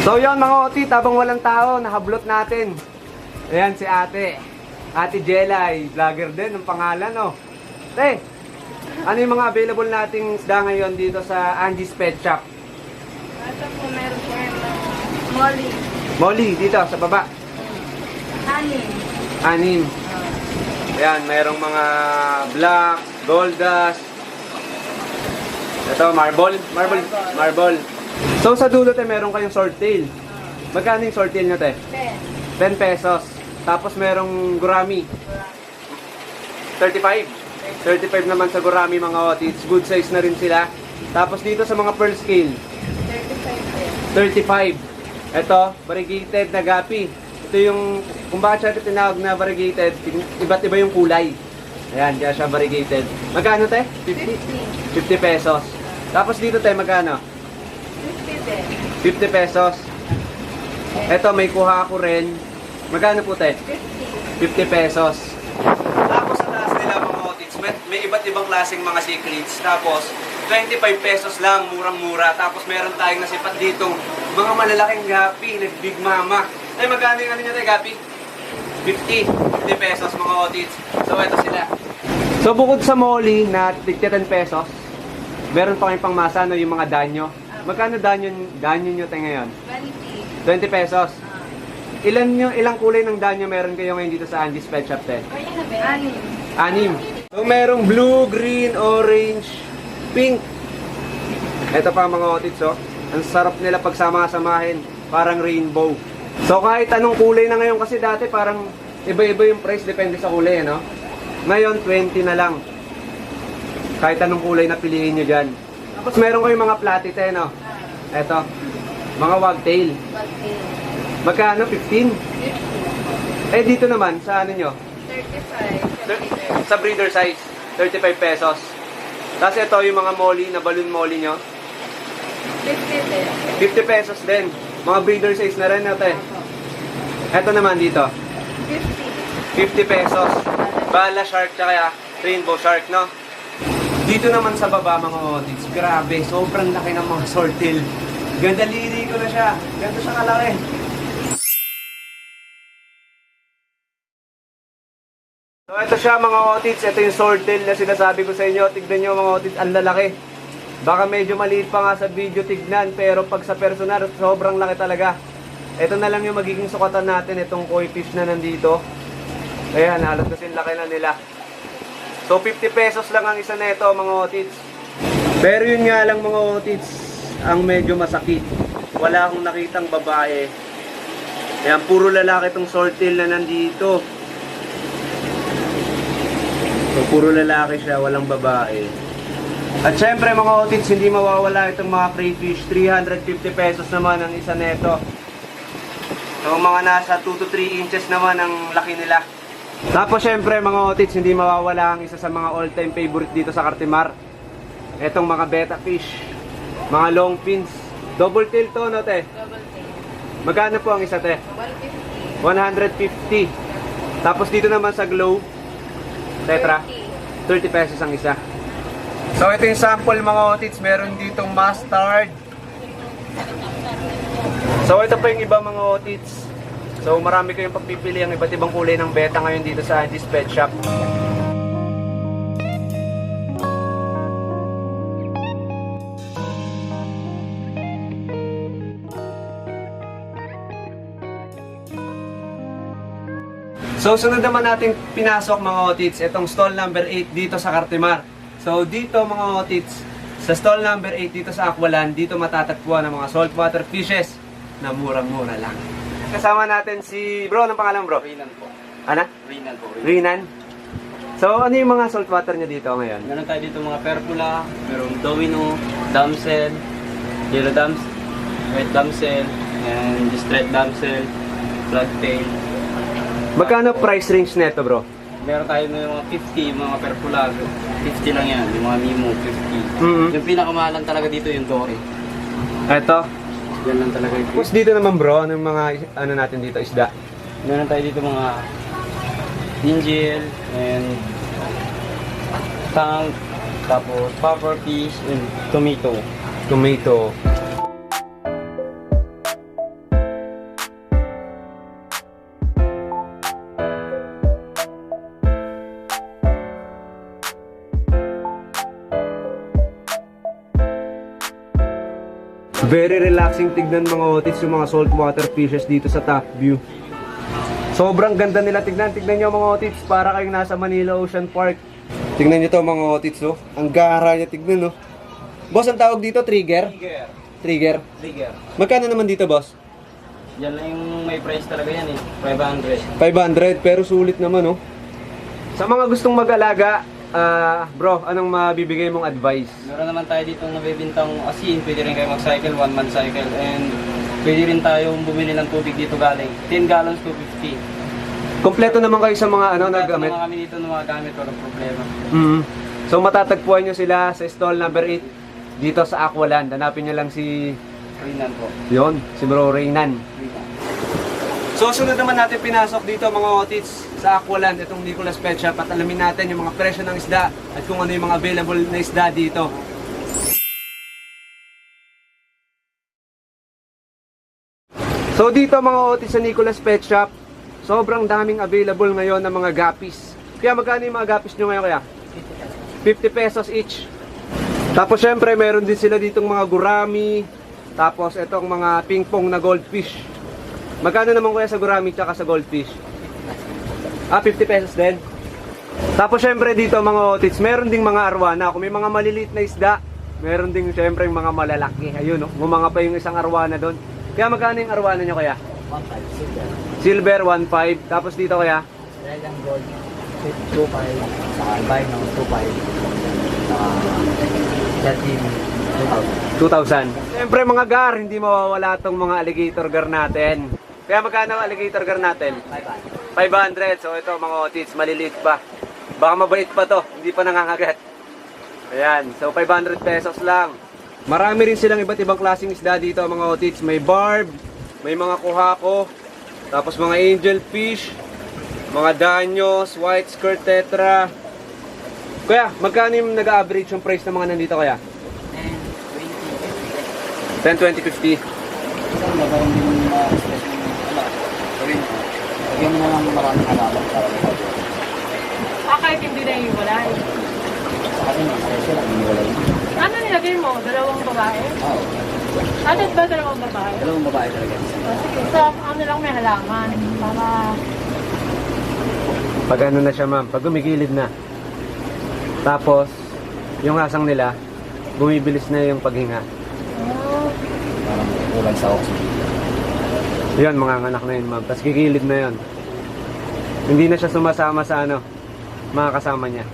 So yon mga otit, habang walang tao, nakablot natin. Ayan si ate. Ate Jelay, vlogger din, ang pangalan, oh. Te, ano yung mga available nating isda ngayon dito sa Angie's Pet Shop? Ito po, meron po yung molly, Molly, dito, sa baba. honey, Anim. Ayan, mayroong mga black, gold dust. Ito, marble. Marble. Marble. So, sa dulo, te, meron kayong swordtail. Magkano yung swordtail nyo, te? 10. 10 pesos. Tapos merong gurami. 35. 35 naman sa gurami mga otits. Good size na rin sila. Tapos dito sa mga pearl scale, 35 35. Ito, variegated na gapi. Ito yung, kung bakit siya tinawag na variegated, iba't iba yung kulay. Ayan, kaya siya variegated. Magkano te? 50? 50. 50 pesos. Tapos dito te, magkano? 50 din. 50 pesos. Ito, may kuha ako rin. Magkano po te? 50. 50 pesos. Tapos sa taas nila mga otits, may, may iba't ibang klaseng mga cichlids. Tapos 25 pesos lang, murang-mura. Tapos meron tayong nasipat dito, mga malalaking gapi, like Big Mama. Ay, magkano yung ano nyo tayo, gapi? 50. 50 pesos mga otits. So, ito sila. So, bukod sa molly na tigti 10 pesos, meron pa kayong pangmasa, no, yung mga danyo. Magkano danyo, danyo nyo tayo ngayon? 20. 20 pesos. Ah. Ilan nyo, ilang kulay ng danyo meron kayo ngayon dito sa Andy's Pet Shop, te? Honey. Anim. So, merong blue, green, orange, pink. Ito pa mga otits, oh. Ang sarap nila pagsama-samahin. Parang rainbow. So, kahit anong kulay na ngayon kasi dati parang iba-iba yung price depende sa kulay, ano? Ngayon, 20 na lang. Kahit anong kulay na piliin nyo dyan. Tapos meron kayong mga platit, eh, no? Ito. Mga wagtail. Bagay. Magkano? 15? 50. Eh, dito naman, sa ano nyo? 35. Thir- sa breeder size, 35 pesos. Tapos ito yung mga molly, na balloon molly nyo, 50 din. 50 pesos din. Mga breeder size na rin ate. Ito naman dito, 50. 50 pesos. Bala shark tsaka rainbow shark, no? Dito naman sa baba mga otits, grabe, sobrang laki ng mga sortil. Ganda liri ko na siya. Ganda siya kalaki. So ito siya mga otits, ito yung swordtail na sinasabi ko sa inyo. Tignan nyo mga otits, ang lalaki. Baka medyo maliit pa nga sa video tignan, pero pag sa personal, sobrang laki talaga. Ito na lang yung magiging sukatan natin, itong koi fish na nandito. Ayan, halos kasing laki na nila. So 50 pesos lang ang isa nito mga otits. Pero yun nga lang mga otits, ang medyo masakit. Wala akong nakitang babae. Ayan, puro lalaki itong swordtail na nandito. So, puro lalaki siya, walang babae. At syempre mga otits, hindi mawawala itong mga crayfish. 350 pesos naman ang isa neto. So, mga nasa 2 to 3 inches naman ang laki nila. Tapos syempre mga otits, hindi mawawala ang isa sa mga all-time favorite dito sa Cartimar. Etong mga betta fish. Mga long fins. Double tail to, no, te? Double tail. Magkano po ang isa, te? 150. 150. Tapos dito naman sa glow, tetra, 30 pesos ang isa. So ito yung sample mga otits, meron ditong mustard. So ito pa yung iba mga otits. So marami kayong pagpipili ang iba't ibang kulay ng beta ngayon dito sa Andy's Pet Shop. So sunod naman natin pinasok mga otits, itong stall number 8 dito sa Cartimar. So dito mga otits, sa stall number 8 dito sa Aqualand, dito matatagpuan ang mga saltwater fishes na murang-mura lang. Kasama natin si bro, anong pangalan bro? Rinan po. Ana? Rinan po. Rinan. So ano yung mga saltwater niya dito ngayon? Meron tayo dito mga perpula, merong domino, damsel, yellow damsel, white damsel, and straight damsel, blacktail. Magkano price range neto bro? Meron tayo ng mga 50, mga perpula, 50 lang yan. Yung mga Mimo, 50. Mhm. Yung pinakamahalan talaga dito yung Dory. Ito. Yan lang talaga yung Tapos dito naman bro, anong mga ano natin dito isda? Meron tayo dito mga ninjil, and tank, tapos puffer fish, and tomato. Tomato. Very relaxing tignan mga otits yung mga saltwater fishes dito sa top view. Sobrang ganda nila tignan. Tignan nyo mga otits para kayong nasa Manila Ocean Park. Tignan nyo to mga otits oh. Ang gara niya tignan oh. Boss, ang tawag dito trigger? Trigger. Trigger. Trigger. Magkano naman dito boss? Yan lang yung may price talaga yan eh. 500. 500 pero sulit naman oh. Sa mga gustong mag-alaga, ah, bro, anong mabibigay mong advice? Meron naman tayo dito nabibintang asin. Pwede rin kayo mag-cycle, one month cycle. And pwede rin tayong bumili ng tubig dito galing. 10 gallons to 50. Kompleto naman kayo sa mga ano Lahat nagamit. mga kami dito ng mga gamit, walang problema. Mm. So matatagpuan nyo sila sa stall number 8 dito sa Aqualand. Hanapin nyo lang si Rinan po. yon, si Bro Reynan. So sunod naman natin pinasok dito mga otits sa Aqualand, itong Nicolas Pet Shop at alamin natin yung mga presyo ng isda at kung ano yung mga available na isda dito. So dito mga otits sa Nicolas Pet Shop, sobrang daming available ngayon ng mga guppies. Kaya magkano yung mga guppies nyo ngayon kaya? 50 pesos each. Tapos syempre meron din sila ditong mga gurami, tapos itong mga ping-pong na goldfish. Magkano naman kuya sa gurami tsaka sa goldfish? Ah, 50 pesos din. Tapos syempre dito mga otits, meron ding mga arwana. Kung may mga maliliit na isda, meron ding syempre yung mga malalaki. Ayun, oh, gumanga pa yung isang arwana doon. Kaya magkano yung arwana nyo kaya? 1.5 silver. Silver, 1.5. Tapos dito kaya? And gold, 2.5. Saka albino, 2.5. Saka platin, 2,000. 2,000. Siyempre mga gar, hindi mawawala tong mga alligator gar natin. Kaya magkano ang alligator gar natin? 500. So ito mga otits, maliliit pa. Baka mabait pa to, hindi pa nangangagat. Ayan, so 500 pesos lang. Marami rin silang iba't ibang klaseng isda dito mga otits. May barb, may mga kuhako, tapos mga angel fish, mga danyos, white skirt tetra. Kuya, magkano yung nag-average yung price ng mga nandito kaya? And 20. 10, 20, 50. Ito, magkaroon din yung mga special na ano. Gawin mo. Lagyan mo na lang maraming halaman para may Ah, kahit hindi na iwalay. Sa akin, special ang iniwalay. Ano nilagay mo? Dalawang babae? Oo. Ano ba dalawang babae? Dalawang babae talaga. Oh, sige. So, ano lang may halaman. Para, Pag ano na siya ma'am, pag gumigilid na. Tapos, yung asang nila, bumibilis na yung paghinga. oh, Parang kulang sa oxygen. Yun, mga anak na yun ma'am. Tapos gigilid na yun. Hindi na siya sumasama sa ano, mga kasama niya.